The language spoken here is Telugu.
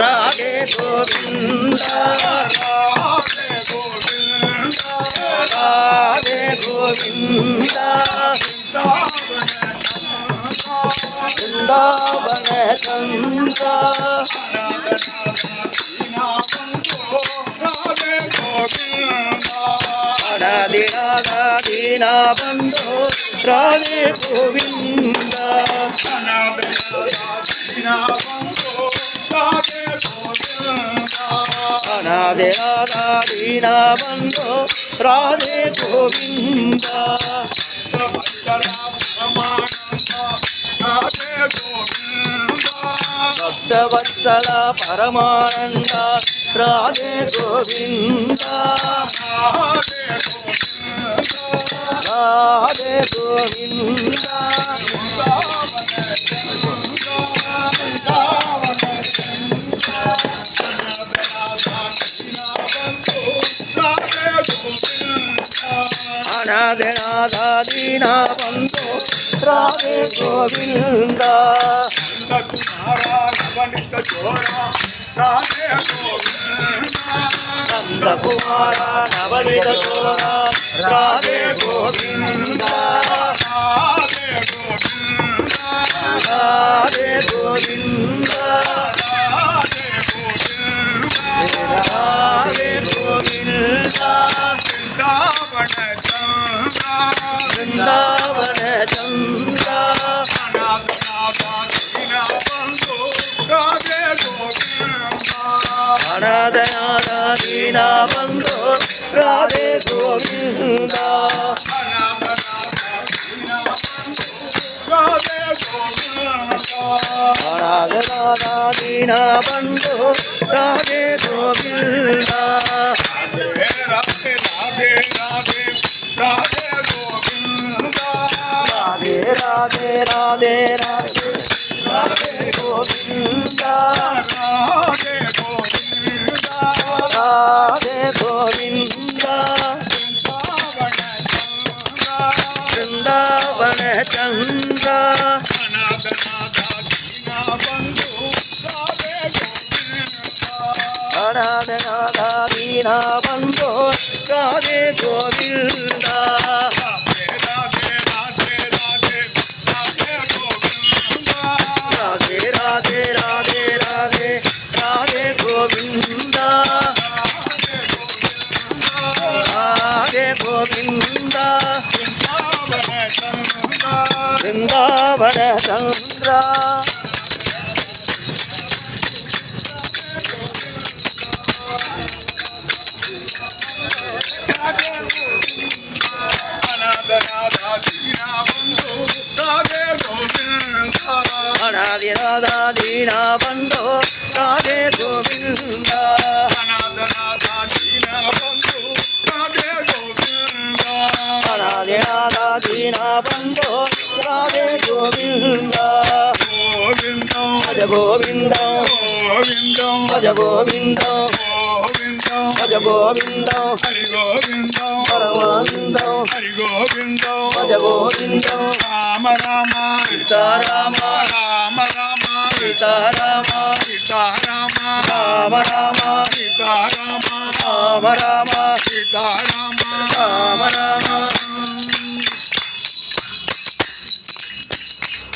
రాధే గోవింద రాధే గోవింద. రాధే గోవింద బృందావన చంద్ర రాధే రాధా దీనా బంధో రాధే గోవింద. రాధే రాధా దీనా బంధో రాధే గోవింద. భక్తవత్సల పరమానంద రాధే గోవింద. రాధే గోవింద. రాధే నాథ దీనా బంధు రాధే గోవింద. నందకుమార నవనిత చోర రాధే గోవింద. రాధే గోవింద. రాధే అనాథనాథ దీనా బంధో రాధే గోవింద. అనాథనాథ దీనా బంధో రాధే గోవింద. రాధే రాధే రాధే రాధే రాధే గోవింద. చంద్ర అనాథనాథ దీనా బంధో రాధే గోవింద రాధే రాధే రాధే రాధే రాధే గోవింద రాధే గోవింద బృందావన చంద్ర. రాధా దీనా బంధో రాధే గోవింద. అనాది రాధా దీనా బంధో రాధే గోవింద భజ గోవిందం భజ గోవిందం భజ గోవిందం హరి గోవిందం పరమానందం హరి గోవిందం భజ గోవిందం రామ రామ సీతారామ రామ రామ సీతారామ సీతారామ రామ రామ సీతారామ రామ రామ సీతారామ రామ రామ